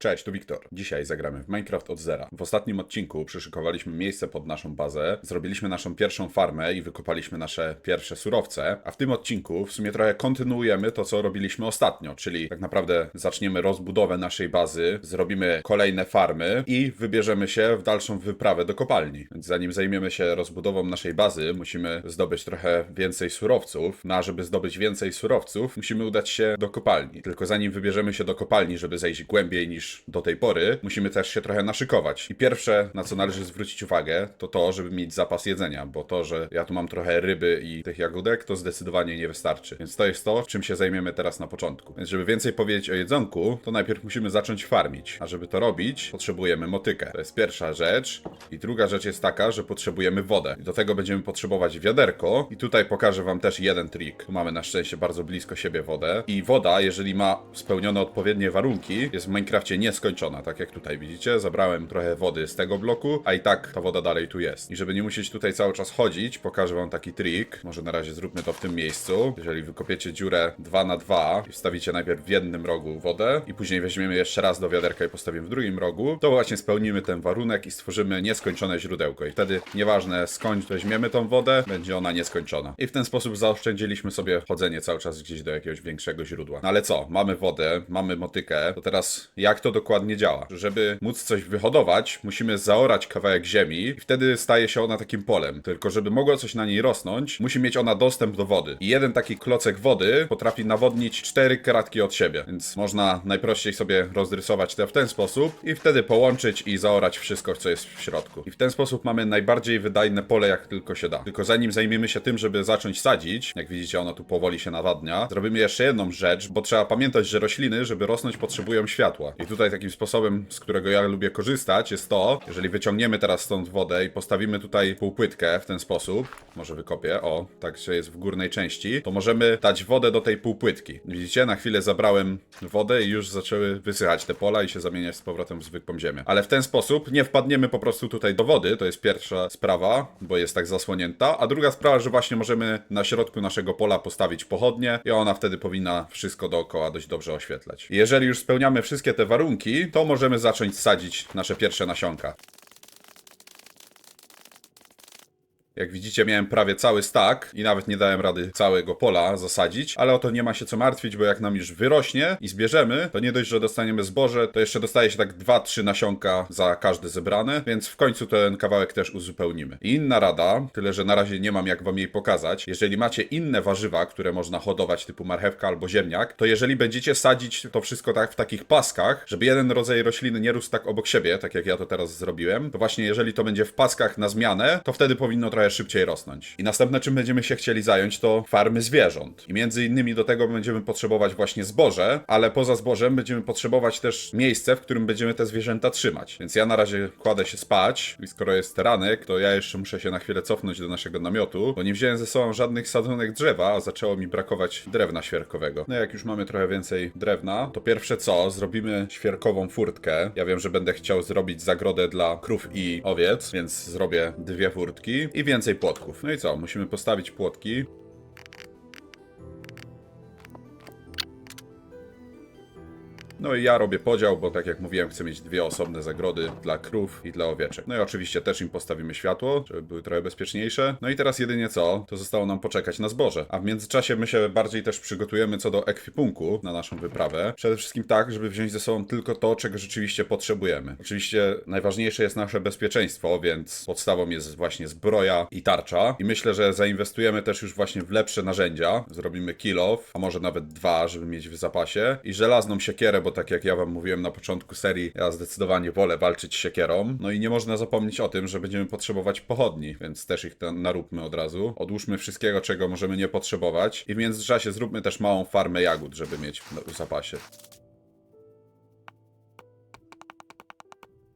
Cześć, tu Wiktor. Dzisiaj zagramy w Minecraft od zera. W ostatnim odcinku przyszykowaliśmy miejsce pod naszą bazę, zrobiliśmy naszą pierwszą farmę i wykopaliśmy nasze pierwsze surowce, a w tym odcinku w sumie trochę kontynuujemy to, co robiliśmy ostatnio, czyli tak naprawdę zaczniemy rozbudowę naszej bazy, zrobimy kolejne farmy i wybierzemy się w dalszą wyprawę do kopalni. Więc zanim zajmiemy się rozbudową naszej bazy, musimy zdobyć trochę więcej surowców, no a żeby zdobyć więcej surowców, musimy udać się do kopalni. Tylko zanim wybierzemy się do kopalni, żeby zejść głębiej niż do tej pory, musimy też się trochę naszykować. I pierwsze, na co należy zwrócić uwagę, to to, żeby mieć zapas jedzenia, bo to, że ja tu mam trochę ryby i tych jagódek, to zdecydowanie nie wystarczy. Więc to jest to, czym się zajmiemy teraz na początku. Więc żeby więcej powiedzieć o jedzonku, to najpierw musimy zacząć farmić. A żeby to robić, potrzebujemy motykę. To jest pierwsza rzecz. I druga rzecz jest taka, że potrzebujemy wodę. I do tego będziemy potrzebować wiaderko. I tutaj pokażę wam też jeden trik. Tu mamy na szczęście bardzo blisko siebie wodę. I woda, jeżeli ma spełnione odpowiednie warunki, jest w Minecrafcie nieskończona. Tak jak tutaj widzicie, zabrałem trochę wody z tego bloku, a i tak ta woda dalej tu jest. I żeby nie musieć tutaj cały czas chodzić, pokażę wam taki trik. Może na razie zróbmy to w tym miejscu. Jeżeli wykopiecie dziurę 2 na 2 i wstawicie najpierw w jednym rogu wodę i później weźmiemy jeszcze raz do wiaderka i postawimy w drugim rogu, to właśnie spełnimy ten warunek i stworzymy nieskończone źródełko. I wtedy nieważne skąd weźmiemy tą wodę, będzie ona nieskończona. I w ten sposób zaoszczędziliśmy sobie chodzenie cały czas gdzieś do jakiegoś większego źródła. No ale co? Mamy wodę, mamy motykę, to teraz jak to dokładnie działa? Żeby móc coś wyhodować, musimy zaorać kawałek ziemi i wtedy staje się ona takim polem. Tylko żeby mogło coś na niej rosnąć, musi mieć ona dostęp do wody. I jeden taki klocek wody potrafi nawodnić cztery kratki od siebie. Więc można najprościej sobie rozrysować to w ten sposób i wtedy połączyć i zaorać wszystko, co jest w środku. I w ten sposób mamy najbardziej wydajne pole, jak tylko się da. Tylko zanim zajmiemy się tym, żeby zacząć sadzić, jak widzicie, ono tu powoli się nawadnia, zrobimy jeszcze jedną rzecz, bo trzeba pamiętać, że rośliny, żeby rosnąć, potrzebują światła. I tutaj takim sposobem, z którego ja lubię korzystać, jest to, jeżeli wyciągniemy teraz stąd wodę i postawimy tutaj półpłytkę w ten sposób, może wykopię, o, tak że jest w górnej części, to możemy dać wodę do tej półpłytki. Widzicie, na chwilę zabrałem wodę i już zaczęły wysychać te pola i się zamieniać z powrotem w zwykłą ziemię. Ale w ten sposób nie wpadniemy po prostu tutaj do wody, to jest pierwsza sprawa, bo jest tak zasłonięta, a druga sprawa, że właśnie możemy na środku naszego pola postawić pochodnie i ona wtedy powinna wszystko dookoła dość dobrze oświetlać. Jeżeli już spełniamy wszystkie te warunki, to możemy zacząć sadzić nasze pierwsze nasionka. Jak widzicie, miałem prawie cały stack i nawet nie dałem rady całego pola zasadzić, ale o to nie ma się co martwić, bo jak nam już wyrośnie i zbierzemy, to nie dość, że dostaniemy zboże, to jeszcze dostaje się tak 2-3 nasionka za każde zebrane, więc w końcu ten kawałek też uzupełnimy. I inna rada, tyle że na razie nie mam jak wam jej pokazać, jeżeli macie inne warzywa, które można hodować typu marchewka albo ziemniak, to jeżeli będziecie sadzić to wszystko tak w takich paskach, żeby jeden rodzaj rośliny nie rósł tak obok siebie, tak jak ja to teraz zrobiłem, to właśnie jeżeli to będzie w paskach na zmianę, to wtedy powinno trochę szybciej rosnąć. I następne, czym będziemy się chcieli zająć, to farmy zwierząt. I między innymi do tego będziemy potrzebować właśnie zboże, ale poza zbożem będziemy potrzebować też miejsce, w którym będziemy te zwierzęta trzymać. Więc ja na razie kładę się spać i skoro jest ranek, to ja jeszcze muszę się na chwilę cofnąć do naszego namiotu, bo nie wziąłem ze sobą żadnych sadzonek drzewa, a zaczęło mi brakować drewna świerkowego. No jak już mamy trochę więcej drewna, to pierwsze co, zrobimy świerkową furtkę. Ja wiem, że będę chciał zrobić zagrodę dla krów i owiec, więc zrobię dwie furtki i więcej płotków. No i co, musimy postawić płotki. No i ja robię podział, bo tak jak mówiłem, chcę mieć dwie osobne zagrody dla krów i dla owieczek. No i oczywiście też im postawimy światło, żeby były trochę bezpieczniejsze. No i teraz jedynie co, to zostało nam poczekać na zboże. A w międzyczasie my się bardziej też przygotujemy co do ekwipunku na naszą wyprawę. Przede wszystkim tak, żeby wziąć ze sobą tylko to, czego rzeczywiście potrzebujemy. Oczywiście najważniejsze jest nasze bezpieczeństwo, więc podstawą jest właśnie zbroja i tarcza. I myślę, że zainwestujemy też już właśnie w lepsze narzędzia. Zrobimy kill off, a może nawet dwa, żeby mieć w zapasie. I żelazną siekierę, bo tak jak ja wam mówiłem na początku serii, ja zdecydowanie wolę walczyć siekierą. No i nie można zapomnieć o tym, że będziemy potrzebować pochodni, więc też ich naróbmy od razu. Odłóżmy wszystkiego, czego możemy nie potrzebować. I w międzyczasie zróbmy też małą farmę jagód, żeby mieć w zapasie.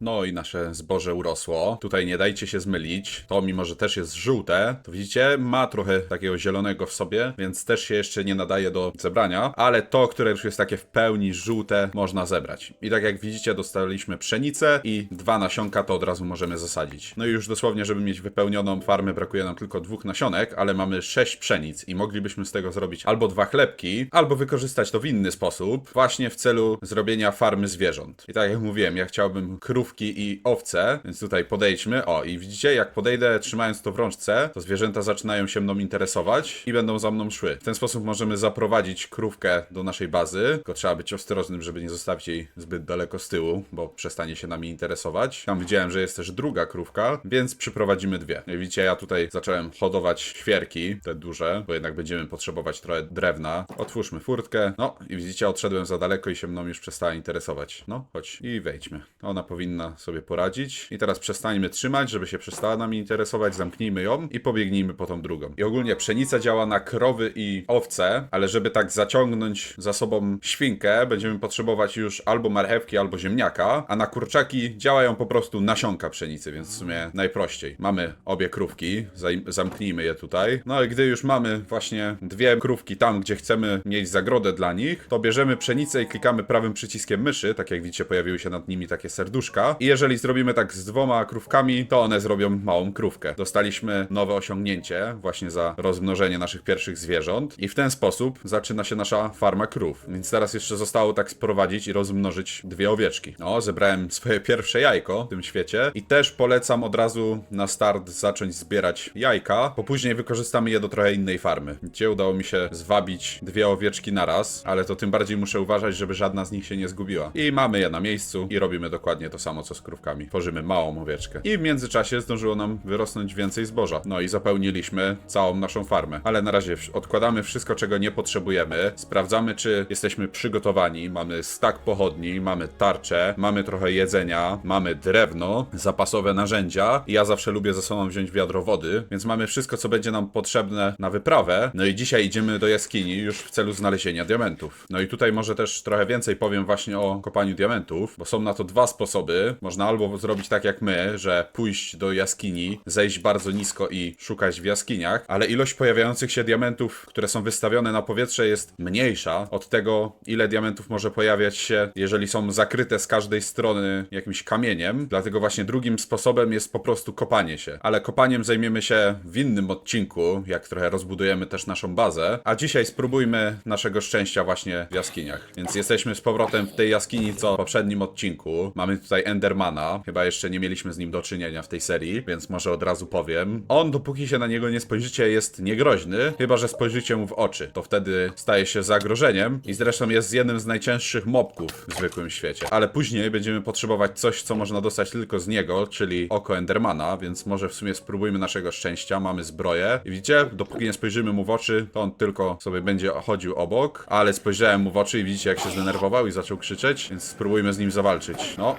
No i nasze zboże urosło. Tutaj nie dajcie się zmylić. To mimo, że też jest żółte, to widzicie, ma trochę takiego zielonego w sobie, więc też się jeszcze nie nadaje do zebrania, ale to, które już jest takie w pełni żółte, można zebrać. I tak jak widzicie, dostaliśmy pszenicę i dwa nasionka, to od razu możemy zasadzić. No i już dosłownie, żeby mieć wypełnioną farmę, brakuje nam tylko dwóch nasionek, ale mamy sześć pszenic i moglibyśmy z tego zrobić albo dwa chlebki, albo wykorzystać to w inny sposób, właśnie w celu zrobienia farmy zwierząt. I tak jak mówiłem, ja chciałbym i owce, więc tutaj podejdźmy. O, i widzicie, jak podejdę trzymając to w rączce, to zwierzęta zaczynają się mną interesować i będą za mną szły. W ten sposób możemy zaprowadzić krówkę do naszej bazy, tylko trzeba być ostrożnym, żeby nie zostawić jej zbyt daleko z tyłu, bo przestanie się nami interesować. Tam widziałem, że jest też druga krówka, więc przyprowadzimy dwie. I widzicie, ja tutaj zacząłem hodować świerki, te duże, bo jednak będziemy potrzebować trochę drewna. Otwórzmy furtkę. No i widzicie, odszedłem za daleko i się mną już przestała interesować. No, chodź i wejdźmy. Ona powinna sobie poradzić. I teraz przestańmy trzymać, żeby się przestała nami interesować, zamknijmy ją i pobiegnijmy po tą drugą. I ogólnie pszenica działa na krowy i owce, ale żeby tak zaciągnąć za sobą świnkę, będziemy potrzebować już albo marchewki, albo ziemniaka, a na kurczaki działają po prostu nasionka pszenicy, więc w sumie najprościej. Mamy obie krówki, zamknijmy je tutaj. No i gdy już mamy właśnie dwie krówki tam, gdzie chcemy mieć zagrodę dla nich, to bierzemy pszenicę i klikamy prawym przyciskiem myszy, tak jak widzicie pojawiły się nad nimi takie serduszka. I jeżeli zrobimy tak z dwoma krówkami, to one zrobią małą krówkę. Dostaliśmy nowe osiągnięcie właśnie za rozmnożenie naszych pierwszych zwierząt i w ten sposób zaczyna się nasza farma krów. Więc teraz jeszcze zostało tak sprowadzić i rozmnożyć dwie owieczki. No, zebrałem swoje pierwsze jajko w tym świecie i też polecam od razu na start zacząć zbierać jajka, bo później wykorzystamy je do trochę innej farmy. Gdzie udało mi się zwabić dwie owieczki naraz, ale to tym bardziej muszę uważać, żeby żadna z nich się nie zgubiła. I mamy je na miejscu i robimy dokładnie to samo co z krówkami. Tworzymy małą owieczkę. I w międzyczasie zdążyło nam wyrosnąć więcej zboża. No i zapełniliśmy całą naszą farmę. Ale na razie odkładamy wszystko, czego nie potrzebujemy. Sprawdzamy, czy jesteśmy przygotowani. Mamy stak pochodni, mamy tarczę, mamy trochę jedzenia, mamy drewno, zapasowe narzędzia. Ja zawsze lubię ze sobą wziąć wiadro wody, więc mamy wszystko, co będzie nam potrzebne na wyprawę. No i dzisiaj idziemy do jaskini już w celu znalezienia diamentów. No i tutaj może też trochę więcej powiem właśnie o kopaniu diamentów, bo są na to dwa sposoby. Można albo zrobić tak jak my, że pójść do jaskini, zejść bardzo nisko i szukać w jaskiniach, ale ilość pojawiających się diamentów, które są wystawione na powietrze jest mniejsza od tego, ile diamentów może pojawiać się, jeżeli są zakryte z każdej strony jakimś kamieniem. Dlatego właśnie drugim sposobem jest po prostu kopanie się. Ale kopaniem zajmiemy się w innym odcinku, jak trochę rozbudujemy też naszą bazę. A dzisiaj spróbujmy naszego szczęścia właśnie w jaskiniach. Więc jesteśmy z powrotem w tej jaskini, co w poprzednim odcinku. Mamy tutaj Endermana. Chyba jeszcze nie mieliśmy z nim do czynienia w tej serii, więc może od razu powiem. On, dopóki się na niego nie spojrzycie, jest niegroźny, chyba że spojrzycie mu w oczy. To wtedy staje się zagrożeniem i zresztą jest jednym z najcięższych mobków w zwykłym świecie. Ale później będziemy potrzebować coś, co można dostać tylko z niego, czyli oko Endermana, więc może w sumie spróbujmy naszego szczęścia. Mamy zbroję. I widzicie, dopóki nie spojrzymy mu w oczy, to on tylko sobie będzie chodził obok, ale spojrzałem mu w oczy i widzicie, jak się zdenerwował i zaczął krzyczeć, więc spróbujmy z nim zawalczyć. No,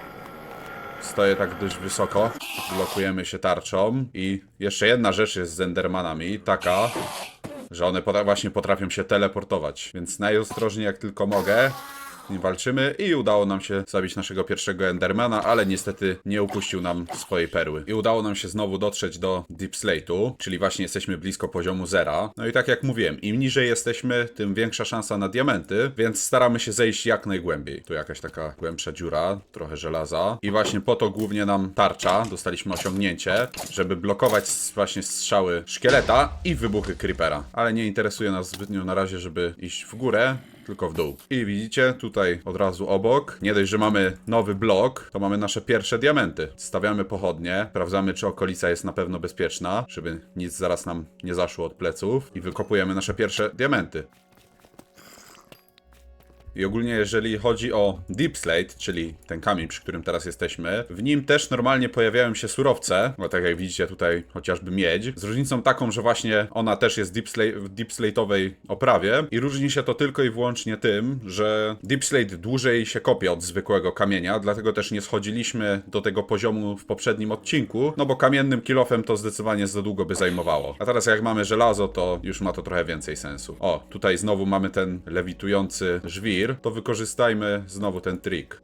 Stoję tak dość wysoko. Blokujemy się tarczą. I jeszcze jedna rzecz jest z Endermanami, taka, że one właśnie potrafią się teleportować. Więc najostrożniej jak tylko mogę. Z nim walczymy i udało nam się zabić naszego pierwszego Endermana, ale niestety nie upuścił nam swojej perły. I udało nam się znowu dotrzeć do Deep Slate'u, czyli właśnie jesteśmy blisko poziomu zera. No i tak jak mówiłem, im niżej jesteśmy, tym większa szansa na diamenty, więc staramy się zejść jak najgłębiej. Tu jakaś taka głębsza dziura, trochę żelaza. I właśnie po to głównie nam tarcza, dostaliśmy osiągnięcie, żeby blokować właśnie strzały szkieleta i wybuchy creepera. Ale nie interesuje nas zbytnio na razie, żeby iść w górę, tylko w dół. I widzicie, tutaj od razu obok, nie dość, że mamy nowy blok, to mamy nasze pierwsze diamenty. Stawiamy pochodnie, sprawdzamy, czy okolica jest na pewno bezpieczna, żeby nic zaraz nam nie zaszło od pleców i wykopujemy nasze pierwsze diamenty. I ogólnie jeżeli chodzi o Deep Slate, czyli ten kamień, przy którym teraz jesteśmy, w nim też normalnie pojawiają się surowce, bo tak jak widzicie tutaj chociażby miedź, z różnicą taką, że właśnie ona też jest deep slate, w Deep Slate'owej oprawie i różni się to tylko i wyłącznie tym, że Deep Slate dłużej się kopie od zwykłego kamienia, dlatego też nie schodziliśmy do tego poziomu w poprzednim odcinku, no bo kamiennym kilofem to zdecydowanie za długo by zajmowało. A teraz jak mamy żelazo, to już ma to trochę więcej sensu. O, tutaj znowu mamy ten lewitujący żwir, to wykorzystajmy znowu ten trik.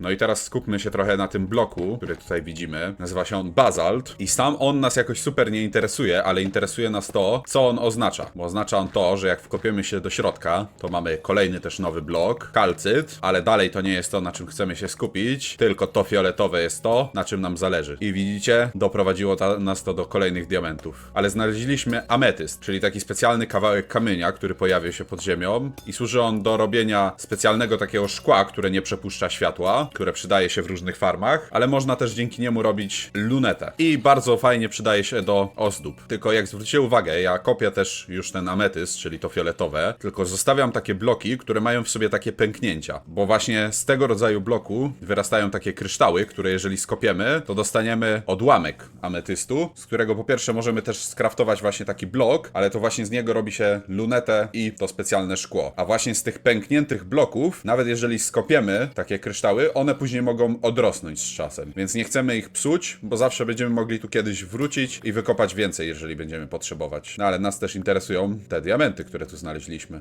No i teraz skupmy się trochę na tym bloku, który tutaj widzimy. Nazywa się on Basalt i sam on nas jakoś super nie interesuje, ale interesuje nas to, co on oznacza. Bo oznacza on to, że jak wkopiemy się do środka, to mamy kolejny też nowy blok, kalcyt, ale dalej to nie jest to, na czym chcemy się skupić, tylko to fioletowe jest to, na czym nam zależy. I widzicie, doprowadziło ta, nas to do kolejnych diamentów. Ale znaleźliśmy ametyst, czyli taki specjalny kawałek kamienia, który pojawił się pod ziemią i służy on do robienia specjalnego takiego szkła, które nie przepuszcza światła, które przydaje się w różnych farmach, ale można też dzięki niemu robić lunetę. I bardzo fajnie przydaje się do ozdób. Tylko jak zwróćcie uwagę, ja kopię też już ten ametyst, czyli to fioletowe, tylko zostawiam takie bloki, które mają w sobie takie pęknięcia, bo właśnie z tego rodzaju bloku wyrastają takie kryształy, które jeżeli skopiemy, to dostaniemy odłamek ametystu, z którego po pierwsze możemy też skraftować właśnie taki blok, ale to właśnie z niego robi się lunetę i to specjalne szkło. A właśnie z tych pękniętych bloków, nawet jeżeli skopiemy takie kryształy, one później mogą odrosnąć z czasem. Więc nie chcemy ich psuć, bo zawsze będziemy mogli tu kiedyś wrócić i wykopać więcej, jeżeli będziemy potrzebować. No ale nas też interesują te diamenty, które tu znaleźliśmy.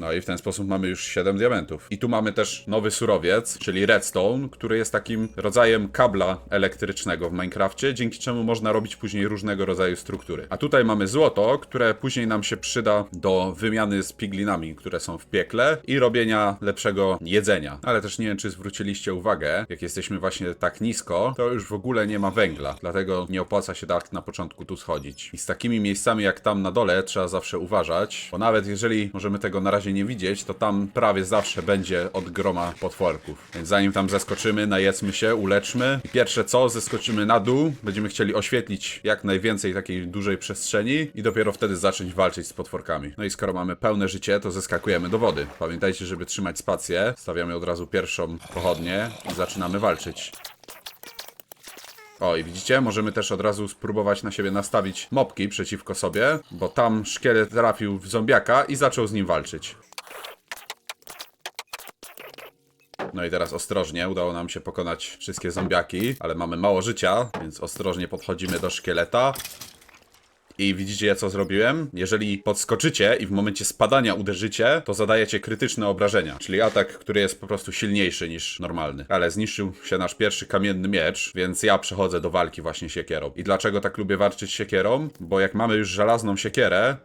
No i w ten sposób mamy już 7 diamentów. I tu mamy też nowy surowiec, czyli redstone, który jest takim rodzajem kabla elektrycznego w Minecrafcie, dzięki czemu można robić później różnego rodzaju struktury. A tutaj mamy złoto, które później nam się przyda do wymiany z piglinami, które są w piekle i robienia lepszego jedzenia. Ale też nie wiem, czy zwróciliście uwagę, jak jesteśmy właśnie tak nisko, to już w ogóle nie ma węgla, dlatego nie opłaca się tak na początku tu schodzić. I z takimi miejscami jak tam na dole trzeba zawsze uważać, bo nawet jeżeli możemy tego na razie nie widzieć, to tam prawie zawsze będzie od groma potworków. Więc zanim tam zeskoczymy, najedzmy się, uleczmy. I pierwsze co, zeskoczymy na dół, będziemy chcieli oświetlić jak najwięcej takiej dużej przestrzeni i dopiero wtedy zacząć walczyć z potworkami. No i skoro mamy pełne życie, to zeskakujemy do wody. Pamiętajcie, żeby trzymać spację, stawiamy od razu pierwszą pochodnię i zaczynamy walczyć. O, i widzicie, możemy też od razu spróbować na siebie nastawić mopki przeciwko sobie, bo tam szkielet trafił w zombiaka i zaczął z nim walczyć. No i teraz ostrożnie, udało nam się pokonać wszystkie zombiaki, ale mamy mało życia, więc ostrożnie podchodzimy do szkieleta. I widzicie, co zrobiłem? Jeżeli podskoczycie i w momencie spadania uderzycie, to zadajecie krytyczne obrażenia, czyli atak, który jest po prostu silniejszy niż normalny. Ale zniszczył się nasz pierwszy kamienny miecz, więc ja przechodzę do walki właśnie siekierą. I dlaczego tak lubię walczyć siekierą? Bo jak mamy już żelazną siekierę,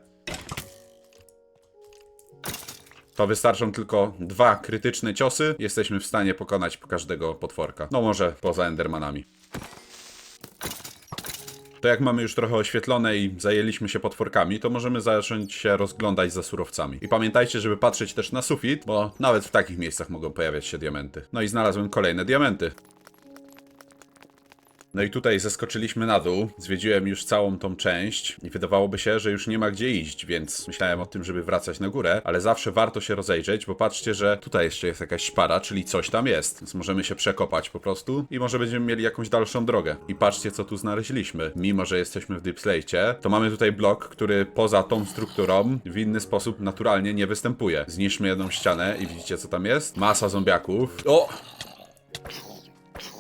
to wystarczą tylko dwa krytyczne ciosy. Jesteśmy w stanie pokonać każdego potworka. No może poza Endermanami. To jak mamy już trochę oświetlone i zajęliśmy się potworkami, to możemy zacząć się rozglądać za surowcami. I pamiętajcie, żeby patrzeć też na sufit, bo nawet w takich miejscach mogą pojawiać się diamenty. No i znalazłem kolejne diamenty. No i tutaj zeskoczyliśmy na dół, zwiedziłem już całą tą część i wydawałoby się, że już nie ma gdzie iść, więc myślałem o tym, żeby wracać na górę, ale zawsze warto się rozejrzeć, bo patrzcie, że tutaj jeszcze jest jakaś szpara, czyli coś tam jest, więc możemy się przekopać po prostu i może będziemy mieli jakąś dalszą drogę. I patrzcie, co tu znaleźliśmy. Mimo, że jesteśmy w Deep Slate'cie, to mamy tutaj blok, który poza tą strukturą w inny sposób naturalnie nie występuje. Zniszczmy jedną ścianę i widzicie, co tam jest? Masa zombiaków. O!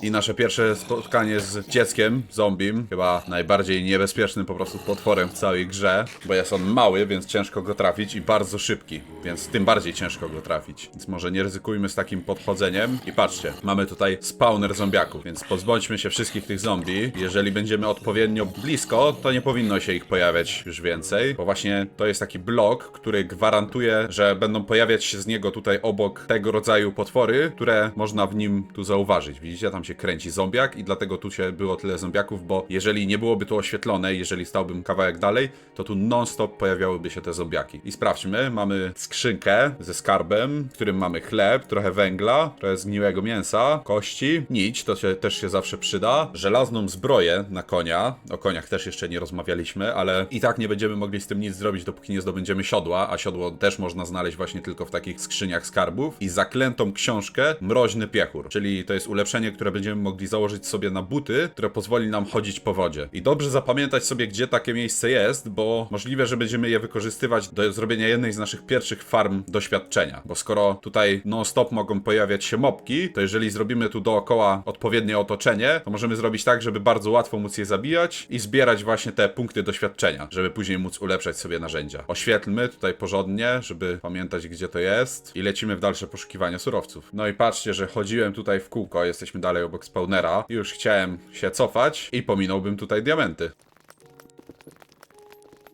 I nasze pierwsze spotkanie z dzieckiem, zombim, chyba najbardziej niebezpiecznym po prostu potworem w całej grze, bo jest on mały, więc ciężko go trafić i bardzo szybki, więc tym bardziej ciężko go trafić. Więc może nie ryzykujmy z takim podchodzeniem. I patrzcie, mamy tutaj spawner zombiaków, więc pozbądźmy się wszystkich tych zombie. Jeżeli będziemy odpowiednio blisko, to nie powinno się ich pojawiać już więcej, bo właśnie to jest taki blok, który gwarantuje, że będą pojawiać się z niego tutaj obok tego rodzaju potwory, które można w nim tu zauważyć. Widzicie, tam się kręci zombiak i dlatego tu się było tyle zombiaków, bo jeżeli nie byłoby to oświetlone, jeżeli stałbym kawałek dalej, to tu non-stop pojawiałyby się te zombiaki. I sprawdźmy, mamy skrzynkę ze skarbem, w którym mamy chleb, trochę węgla, trochę zgniłego mięsa, kości, nić, to się, też się zawsze przyda, żelazną zbroję na konia, o koniach też jeszcze nie rozmawialiśmy, ale i tak nie będziemy mogli z tym nic zrobić, dopóki nie zdobędziemy siodła, a siodło też można znaleźć właśnie tylko w takich skrzyniach skarbów i zaklętą książkę Mroźny Piechur, czyli to jest ulepszenie, które będziemy mogli założyć sobie na buty, które pozwoli nam chodzić po wodzie. I dobrze zapamiętać sobie, gdzie takie miejsce jest, bo możliwe, że będziemy je wykorzystywać do zrobienia jednej z naszych pierwszych farm doświadczenia. Bo skoro tutaj non-stop mogą pojawiać się mopki, to jeżeli zrobimy tu dookoła odpowiednie otoczenie, to możemy zrobić tak, żeby bardzo łatwo móc je zabijać i zbierać właśnie te punkty doświadczenia, żeby później móc ulepszać sobie narzędzia. Oświetlmy tutaj porządnie, żeby pamiętać, gdzie to jest i lecimy w dalsze poszukiwania surowców. No i patrzcie, że chodziłem tutaj w kółko, jesteśmy dalej obok spawnera już chciałem się cofać i pominąłbym tutaj diamenty.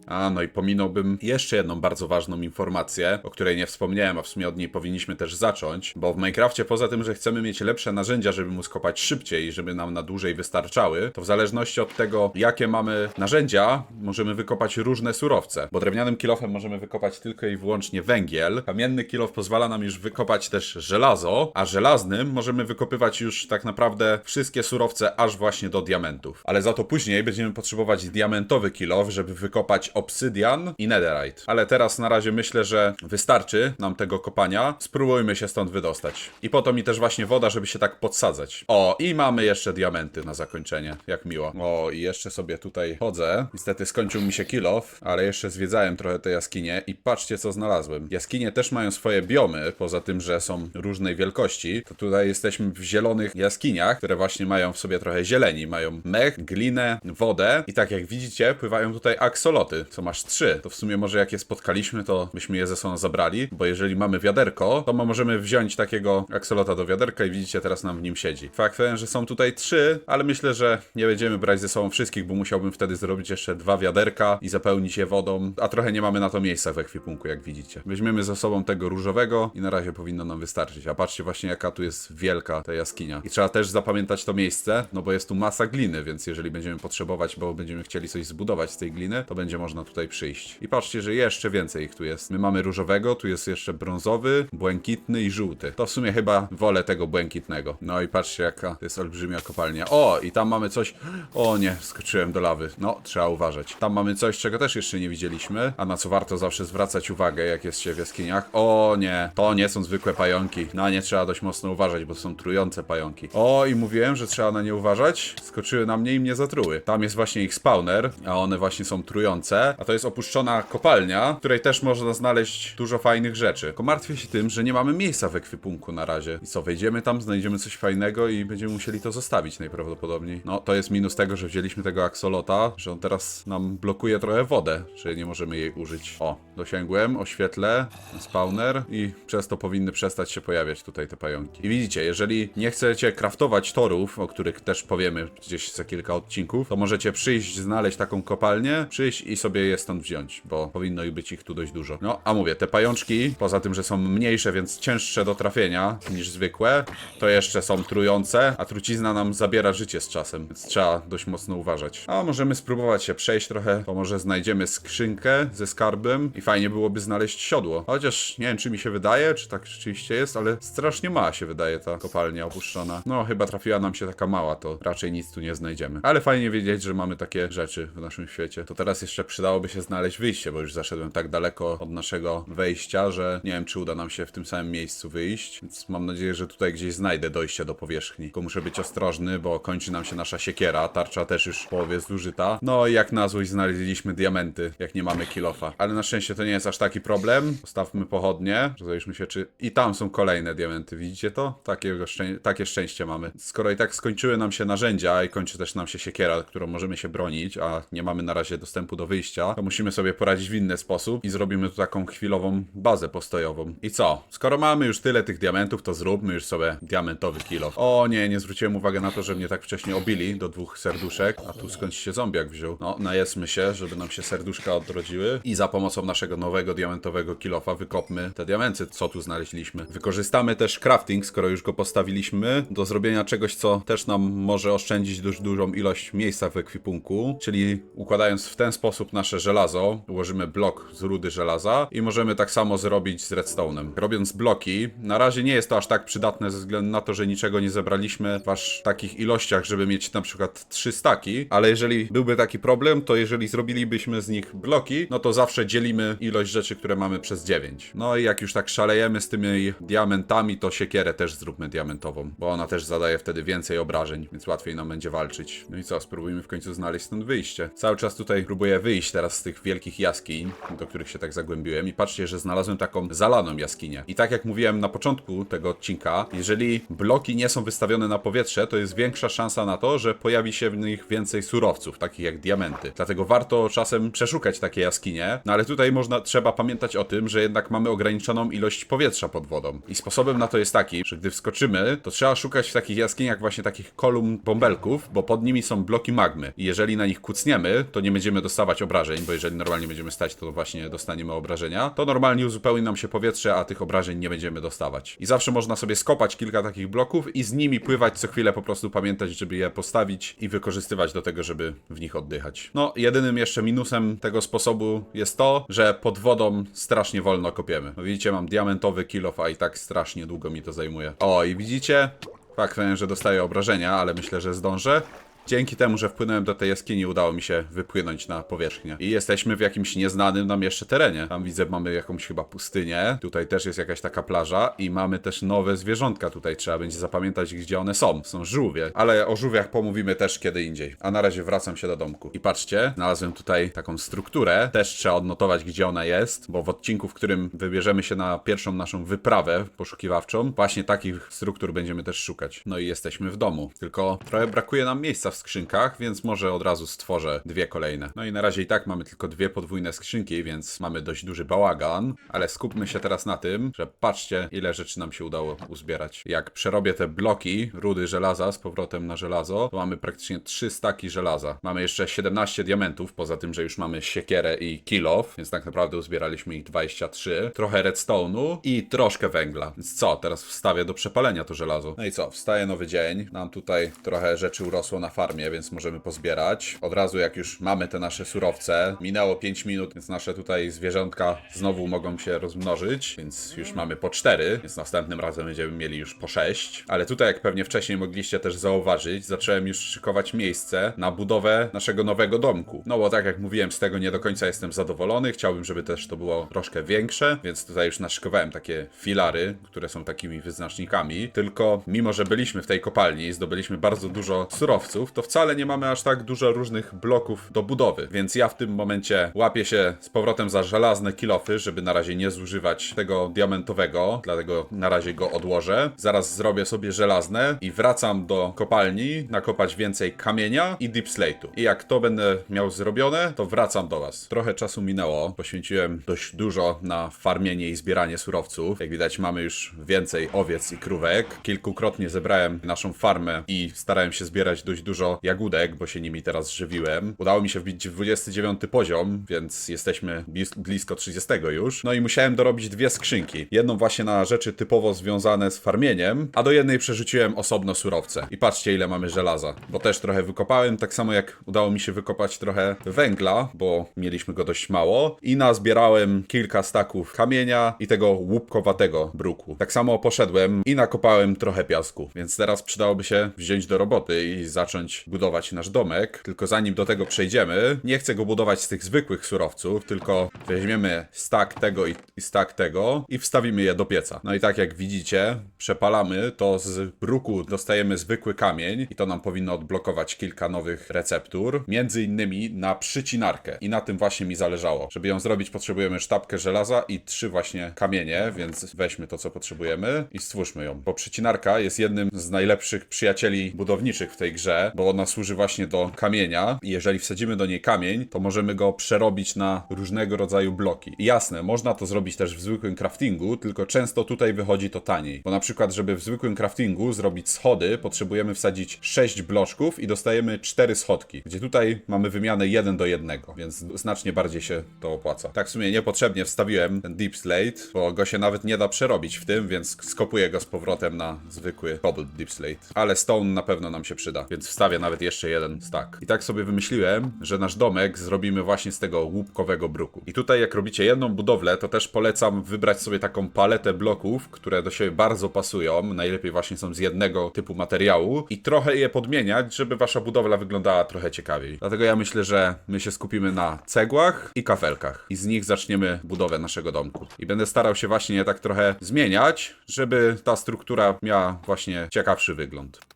A, no i pominąłbym jeszcze jedną bardzo ważną informację, o której nie wspomniałem, a w sumie od niej powinniśmy też zacząć, bo w Minecrafcie poza tym, że chcemy mieć lepsze narzędzia, żeby móc kopać szybciej i żeby nam na dłużej wystarczały, to w zależności od tego, jakie mamy narzędzia, możemy wykopać różne surowce. Bo drewnianym kilofem możemy wykopać tylko i wyłącznie węgiel, kamienny kilof pozwala nam już wykopać też żelazo, a żelaznym możemy wykopywać już tak naprawdę wszystkie surowce aż właśnie do diamentów. Ale za to później będziemy potrzebować diamentowy kilof, żeby wykopać obsydian i netherite. Ale teraz na razie myślę, że wystarczy nam tego kopania. Spróbujmy się stąd wydostać. I po to mi też właśnie woda, żeby się tak podsadzać. O, i mamy jeszcze diamenty na zakończenie. Jak miło. O, i jeszcze sobie tutaj chodzę. Niestety skończył mi się kilof, ale jeszcze zwiedzałem trochę te jaskinie i patrzcie co znalazłem. Jaskinie też mają swoje biomy, poza tym, że są różnej wielkości. To tutaj jesteśmy w zielonych jaskiniach, które właśnie mają w sobie trochę zieleni. Mają mech, glinę, wodę i tak jak widzicie, pływają tutaj aksoloty co masz trzy. To w sumie może jak je spotkaliśmy, to byśmy je ze sobą zabrali, bo jeżeli mamy wiaderko, to możemy wziąć takiego aksolota do wiaderka i widzicie, teraz nam w nim siedzi. Faktem, że są tutaj trzy, ale myślę, że nie będziemy brać ze sobą wszystkich, bo musiałbym wtedy zrobić jeszcze dwa wiaderka i zapełnić je wodą, a trochę nie mamy na to miejsca w ekwipunku, jak widzicie. Weźmiemy ze sobą tego różowego i na razie powinno nam wystarczyć. A patrzcie właśnie jaka tu jest wielka ta jaskinia. I trzeba też zapamiętać to miejsce, no bo jest tu masa gliny, więc jeżeli będziemy potrzebować, bo będziemy chcieli coś zbudować z tej gliny, to będzie można tutaj przyjść. I patrzcie, że jeszcze więcej ich tu jest. My mamy różowego, tu jest jeszcze brązowy, błękitny i żółty. To w sumie chyba wolę tego błękitnego. No i patrzcie, jaka to jest olbrzymia kopalnia. O, i tam mamy coś. O nie, skoczyłem do lawy. No, trzeba uważać. Tam mamy coś, czego też jeszcze nie widzieliśmy, a na co warto zawsze zwracać uwagę, jak jest się w jaskiniach. O nie, to nie są zwykłe pająki. Na nie trzeba dość mocno uważać, bo są trujące pająki. O, i mówiłem, że trzeba na nie uważać. Skoczyły na mnie i mnie zatruły. Tam jest właśnie ich spawner, a one właśnie są trujące. A to jest opuszczona kopalnia, w której też można znaleźć dużo fajnych rzeczy. Tylko martwię się tym, że nie mamy miejsca w ekwipunku na razie. I co, wejdziemy tam, znajdziemy coś fajnego i będziemy musieli to zostawić najprawdopodobniej. No, to jest minus tego, że wzięliśmy tego aksolota, że on teraz nam blokuje trochę wodę, że nie możemy jej użyć. O, dosięgłem, oświetlę, spawner i przez to powinny przestać się pojawiać tutaj te pająki. I widzicie, jeżeli nie chcecie craftować torów, o których też powiemy gdzieś za kilka odcinków, to możecie przyjść, znaleźć taką kopalnię, przyjść i sobie je stąd wziąć, bo powinno być ich tu dość dużo. No, a mówię, te pajączki, poza tym, że są mniejsze, więc cięższe do trafienia niż zwykłe, to jeszcze są trujące, a trucizna nam zabiera życie z czasem, więc trzeba dość mocno uważać. A możemy spróbować się przejść trochę, to może znajdziemy skrzynkę ze skarbem i fajnie byłoby znaleźć siodło. Chociaż nie wiem, czy mi się wydaje, czy tak rzeczywiście jest, ale strasznie mała się wydaje ta kopalnia opuszczona. No, chyba trafiła nam się taka mała, to raczej nic tu nie znajdziemy. Ale fajnie wiedzieć, że mamy takie rzeczy w naszym świecie. To teraz jeszcze przydałoby się znaleźć wyjście, bo już zaszedłem tak daleko od naszego wejścia, że nie wiem, czy uda nam się w tym samym miejscu wyjść. Więc mam nadzieję, że tutaj gdzieś znajdę dojście do powierzchni. Tylko muszę być ostrożny, bo kończy nam się nasza siekiera. Tarcza też już w połowie zużyta. No i jak na złość znaleźliśmy diamenty, jak nie mamy kilofa. Ale na szczęście to nie jest aż taki problem. Postawmy pochodnie. Rozejrzmy się, czy... I tam są kolejne diamenty. Widzicie to? Takiego szczę... Takie szczęście mamy. Skoro i tak skończyły nam się narzędzia i kończy też nam się siekiera, którą możemy się bronić, a nie mamy na razie dostępu do wyjścia, to musimy sobie poradzić w inny sposób i zrobimy tu taką chwilową bazę postojową. I co? Skoro mamy już tyle tych diamentów, to zróbmy już sobie diamentowy kilo. O nie, nie zwróciłem uwagi na to, że mnie tak wcześnie obili do dwóch serduszek, a tu skąd się zombiak wziął. No, najedzmy się, żeby nam się serduszka odrodziły i za pomocą naszego nowego diamentowego kilofa wykopmy te diamenty, co tu znaleźliśmy. Wykorzystamy też crafting, skoro już go postawiliśmy, do zrobienia czegoś, co też nam może oszczędzić dość dużą ilość miejsca w ekwipunku, czyli układając w ten sposób nasz nasze żelazo, ułożymy blok z rudy żelaza i możemy tak samo zrobić z redstone'em. Robiąc bloki, na razie nie jest to aż tak przydatne ze względu na to, że niczego nie zebraliśmy w aż takich ilościach, żeby mieć na przykład trzy staki, ale jeżeli byłby taki problem, to jeżeli zrobilibyśmy z nich bloki, no to zawsze dzielimy ilość rzeczy, które mamy przez 9. No i jak już tak szalejemy z tymi diamentami, to siekierę też zróbmy diamentową, bo ona też zadaje wtedy więcej obrażeń, więc łatwiej nam będzie walczyć. No i co, spróbujmy w końcu znaleźć stąd wyjście. Cały czas tutaj próbuję wyjść teraz z tych wielkich jaskiń, do których się tak zagłębiłem i patrzcie, że znalazłem taką zalaną jaskinię. I tak jak mówiłem na początku tego odcinka, jeżeli bloki nie są wystawione na powietrze, to jest większa szansa na to, że pojawi się w nich więcej surowców, takich jak diamenty. Dlatego warto czasem przeszukać takie jaskinie, no ale tutaj można, trzeba pamiętać o tym, że jednak mamy ograniczoną ilość powietrza pod wodą. I sposobem na to jest taki, że gdy wskoczymy, to trzeba szukać w takich jaskiniach właśnie takich kolumn bąbelków, bo pod nimi są bloki magmy. I jeżeli na nich kucniemy, to nie będziemy dostawać obrażeń, bo jeżeli normalnie będziemy stać, to właśnie dostaniemy obrażenia. To normalnie uzupełni nam się powietrze, a tych obrażeń nie będziemy dostawać. I zawsze można sobie skopać kilka takich bloków i z nimi pływać co chwilę, po prostu pamiętać, żeby je postawić i wykorzystywać do tego, żeby w nich oddychać. No, jedynym jeszcze minusem tego sposobu jest to, że pod wodą strasznie wolno kopiemy. No widzicie, mam diamentowy kilof, a i tak strasznie długo mi to zajmuje. O, i widzicie? Faktem, że dostaję obrażenia, ale myślę, że zdążę. Dzięki temu, że wpłynąłem do tej jaskini, udało mi się wypłynąć na powierzchnię. I jesteśmy w jakimś nieznanym nam jeszcze terenie. Tam widzę, mamy jakąś chyba pustynię. Tutaj też jest jakaś taka plaża i mamy też nowe zwierzątka tutaj. Trzeba będzie zapamiętać, gdzie one są. Są żółwie. Ale o żółwiach pomówimy też kiedy indziej. A na razie wracam się do domku. I patrzcie, znalazłem tutaj taką strukturę. Też trzeba odnotować, gdzie ona jest, bo w odcinku, w którym wybierzemy się na pierwszą naszą wyprawę poszukiwawczą, właśnie takich struktur będziemy też szukać. No i jesteśmy w domu. Tylko trochę brakuje nam miejsca w skrzynkach, więc może od razu stworzę dwie kolejne. No i na razie i tak mamy tylko dwie podwójne skrzynki, więc mamy dość duży bałagan, ale skupmy się teraz na tym, że patrzcie, ile rzeczy nam się udało uzbierać. Jak przerobię te bloki rudy żelaza z powrotem na żelazo, to mamy praktycznie trzy staki żelaza. Mamy jeszcze 17 diamentów, poza tym, że już mamy siekierę i kilof, więc tak naprawdę uzbieraliśmy ich 23. Trochę redstone'u i troszkę węgla. Więc co, teraz wstawię do przepalenia to żelazo. No i co, wstaje nowy dzień. Nam tutaj trochę rzeczy urosło na farmie, więc możemy pozbierać. Od razu jak już mamy te nasze surowce, minęło 5 minut, więc nasze tutaj zwierzątka znowu mogą się rozmnożyć, więc już mamy po 4, więc następnym razem będziemy mieli już po 6. Ale tutaj, jak pewnie wcześniej mogliście też zauważyć, zacząłem już szykować miejsce na budowę naszego nowego domku. No bo tak jak mówiłem, z tego nie do końca jestem zadowolony. Chciałbym, żeby też to było troszkę większe, więc tutaj już naszykowałem takie filary, które są takimi wyznacznikami. Tylko mimo, że byliśmy w tej kopalni i zdobyliśmy bardzo dużo surowców, to wcale nie mamy aż tak dużo różnych bloków do budowy. Więc ja w tym momencie łapię się z powrotem za żelazne kilofy, żeby na razie nie zużywać tego diamentowego, dlatego na razie go odłożę. Zaraz zrobię sobie żelazne i wracam do kopalni, nakopać więcej kamienia i deep slate'u. I jak to będę miał zrobione, to wracam do Was. Trochę czasu minęło, poświęciłem dość dużo na farmienie i zbieranie surowców. Jak widać mamy już więcej owiec i krówek. Kilkukrotnie zebrałem naszą farmę i starałem się zbierać dość dużo jagódek, bo się nimi teraz żywiłem. Udało mi się wbić 29 poziom, więc jesteśmy blis- blisko 30 już. No i musiałem dorobić dwie skrzynki. Jedną właśnie na rzeczy typowo związane z farmieniem, a do jednej przerzuciłem osobno surowce. I patrzcie ile mamy żelaza, bo też trochę wykopałem, tak samo jak udało mi się wykopać trochę węgla, bo mieliśmy go dość mało i nazbierałem kilka staków kamienia i tego łupkowatego bruku. Tak samo poszedłem i nakopałem trochę piasku, więc teraz przydałoby się wziąć do roboty i zacząć budować nasz domek. Tylko zanim do tego przejdziemy, nie chcę go budować z tych zwykłych surowców, tylko weźmiemy stak tego i, i stak tego i wstawimy je do pieca. No i tak jak widzicie, przepalamy, to z bruku dostajemy zwykły kamień i to nam powinno odblokować kilka nowych receptur, między innymi na przycinarkę. I na tym właśnie mi zależało. Żeby ją zrobić, potrzebujemy sztabkę żelaza i trzy właśnie kamienie, więc weźmy to, co potrzebujemy i stwórzmy ją. Bo przycinarka jest jednym z najlepszych przyjacieli budowniczych w tej grze, bo ona służy właśnie do kamienia i jeżeli wsadzimy do niej kamień, to możemy go przerobić na różnego rodzaju bloki. I jasne, można to zrobić też w zwykłym craftingu, tylko często tutaj wychodzi to taniej. Bo na przykład, żeby w zwykłym craftingu zrobić schody, potrzebujemy wsadzić 6 bloczków i dostajemy 4 schodki, gdzie tutaj mamy wymianę 1 do 1, więc znacznie bardziej się to opłaca. Tak w sumie niepotrzebnie wstawiłem ten deep slate, bo go się nawet nie da przerobić w tym, więc skopuję go z powrotem na zwykły cobbled deep slate. Ale stone na pewno nam się przyda, więc wstawię postawię nawet jeszcze jeden stack. I tak sobie wymyśliłem, że nasz domek zrobimy właśnie z tego łupkowego bruku. I tutaj jak robicie jedną budowlę, to też polecam wybrać sobie taką paletę bloków, które do siebie bardzo pasują. Najlepiej właśnie są z jednego typu materiału i trochę je podmieniać, żeby wasza budowla wyglądała trochę ciekawiej. Dlatego ja myślę, że my się skupimy na cegłach i kafelkach i z nich zaczniemy budowę naszego domku. I będę starał się właśnie je tak trochę zmieniać, żeby ta struktura miała właśnie ciekawszy wygląd.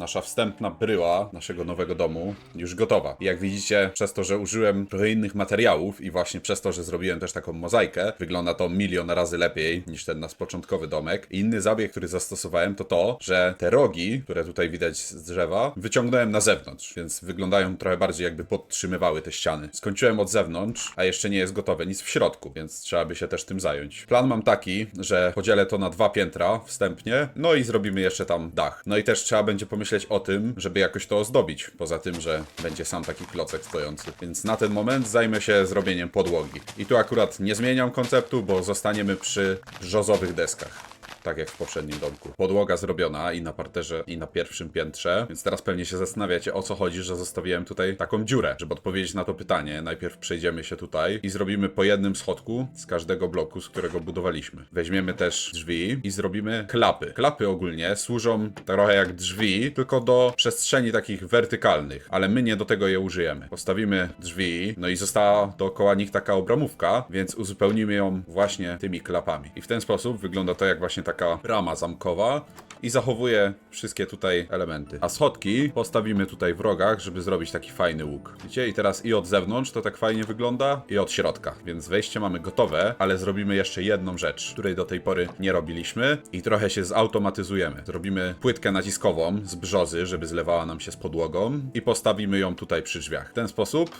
Nasza wstępna bryła naszego nowego domu już gotowa. I jak widzicie, przez to, że użyłem trochę innych materiałów i właśnie przez to, że zrobiłem też taką mozaikę, wygląda to milion razy lepiej niż ten nasz początkowy domek. I inny zabieg, który zastosowałem, to to, że te rogi, które tutaj widać z drzewa, wyciągnąłem na zewnątrz, więc wyglądają trochę bardziej jakby podtrzymywały te ściany. Skończyłem od zewnątrz, a jeszcze nie jest gotowe nic w środku, więc trzeba by się też tym zająć. Plan mam taki, że podzielę to na dwa piętra wstępnie, no i zrobimy jeszcze tam dach. No i też trzeba będzie pomyśleć o tym, żeby jakoś to ozdobić, poza tym, że będzie sam taki klocek stojący. Więc na ten moment zajmę się zrobieniem podłogi. I tu akurat nie zmieniam konceptu, bo zostaniemy przy brzozowych deskach tak jak w poprzednim domku. Podłoga zrobiona i na parterze, i na pierwszym piętrze, więc teraz pewnie się zastanawiacie, o co chodzi, że zostawiłem tutaj taką dziurę. Żeby odpowiedzieć na to pytanie, najpierw przejdziemy się tutaj i zrobimy po jednym schodku z każdego bloku, z którego budowaliśmy. Weźmiemy też drzwi i zrobimy klapy. Klapy ogólnie służą trochę jak drzwi, tylko do przestrzeni takich wertykalnych, ale my nie do tego je użyjemy. Postawimy drzwi, no i została dookoła nich taka obramówka, więc uzupełnimy ją właśnie tymi klapami. I w ten sposób wygląda to jak właśnie taka rama zamkowa i zachowuje wszystkie tutaj elementy. A schodki postawimy tutaj w rogach, żeby zrobić taki fajny łuk. Widzicie? I teraz i od zewnątrz to tak fajnie wygląda, i od środka. Więc wejście mamy gotowe, ale zrobimy jeszcze jedną rzecz, której do tej pory nie robiliśmy i trochę się zautomatyzujemy. Zrobimy płytkę naciskową z brzozy, żeby zlewała nam się z podłogą i postawimy ją tutaj przy drzwiach. W ten sposób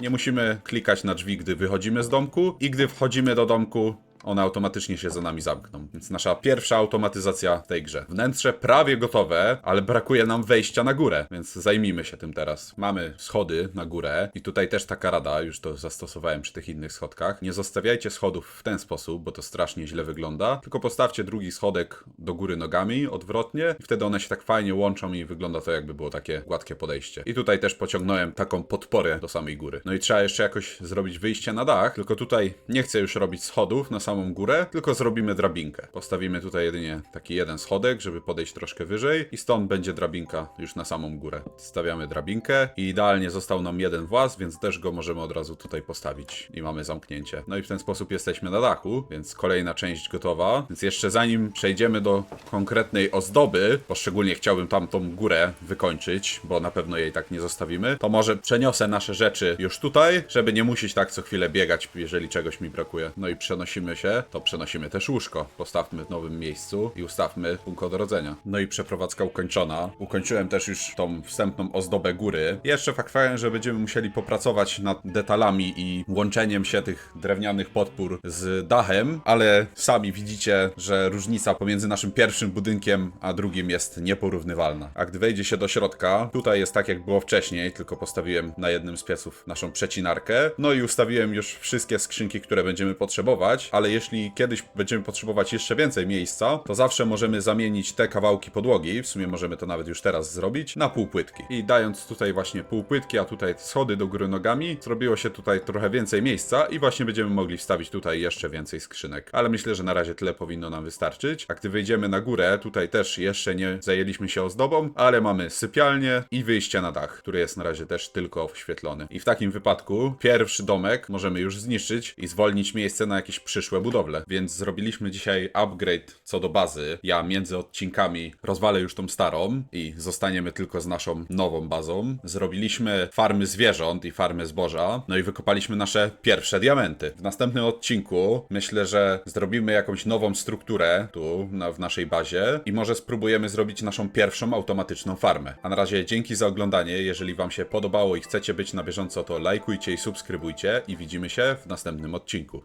nie musimy klikać na drzwi, gdy wychodzimy z domku i gdy wchodzimy do domku, one automatycznie się za nami zamkną. Więc nasza pierwsza automatyzacja w tej grze. Wnętrze prawie gotowe, ale brakuje nam wejścia na górę, więc zajmijmy się tym teraz. Mamy schody na górę i tutaj też taka rada, już to zastosowałem przy tych innych schodkach. Nie zostawiajcie schodów w ten sposób, bo to strasznie źle wygląda, tylko postawcie drugi schodek do góry nogami, odwrotnie i wtedy one się tak fajnie łączą i wygląda to jakby było takie gładkie podejście. I tutaj też pociągnąłem taką podporę do samej góry. No i trzeba jeszcze jakoś zrobić wyjście na dach, tylko tutaj nie chcę już robić schodów na samą górę, tylko zrobimy drabinkę. Postawimy tutaj jedynie taki jeden schodek, żeby podejść troszkę wyżej i stąd będzie drabinka już na samą górę. Stawiamy drabinkę i idealnie został nam jeden włas, więc też go możemy od razu tutaj postawić i mamy zamknięcie. No i w ten sposób jesteśmy na dachu, więc kolejna część gotowa. Więc jeszcze zanim przejdziemy do konkretnej ozdoby, poszczególnie chciałbym tam tą górę wykończyć, bo na pewno jej tak nie zostawimy, to może przeniosę nasze rzeczy już tutaj, żeby nie musieć tak co chwilę biegać, jeżeli czegoś mi brakuje. No i przenosimy się, to przenosimy też łóżko. Postawmy w nowym miejscu i ustawmy punkt odrodzenia. No i przeprowadzka ukończona. Ukończyłem też już tą wstępną ozdobę góry. Jeszcze fakt że będziemy musieli popracować nad detalami i łączeniem się tych drewnianych podpór z dachem, ale sami widzicie, że różnica pomiędzy naszym pierwszym budynkiem a drugim jest nieporównywalna. A gdy wejdzie się do środka, tutaj jest tak jak było wcześniej, tylko postawiłem na jednym z pieców naszą przecinarkę. No i ustawiłem już wszystkie skrzynki, które będziemy potrzebować, ale jeśli kiedyś będziemy potrzebować jeszcze więcej miejsca, to zawsze możemy zamienić te kawałki podłogi, w sumie możemy to nawet już teraz zrobić, na półpłytki. I dając tutaj właśnie półpłytki, a tutaj schody do góry nogami, zrobiło się tutaj trochę więcej miejsca i właśnie będziemy mogli wstawić tutaj jeszcze więcej skrzynek. Ale myślę, że na razie tyle powinno nam wystarczyć. A gdy wejdziemy na górę, tutaj też jeszcze nie zajęliśmy się ozdobą, ale mamy sypialnię i wyjście na dach, który jest na razie też tylko oświetlony. I w takim wypadku pierwszy domek możemy już zniszczyć i zwolnić miejsce na jakieś przyszłe budowle. Więc zrobiliśmy dzisiaj upgrade co do bazy. Ja między odcinkami rozwalę już tą starą i zostaniemy tylko z naszą nową bazą. Zrobiliśmy farmy zwierząt i farmy zboża, no i wykopaliśmy nasze pierwsze diamenty. W następnym odcinku myślę, że zrobimy jakąś nową strukturę tu na, w naszej bazie i może spróbujemy zrobić naszą pierwszą automatyczną farmę. A na razie dzięki za oglądanie. Jeżeli Wam się podobało i chcecie być na bieżąco, to lajkujcie i subskrybujcie i widzimy się w następnym odcinku.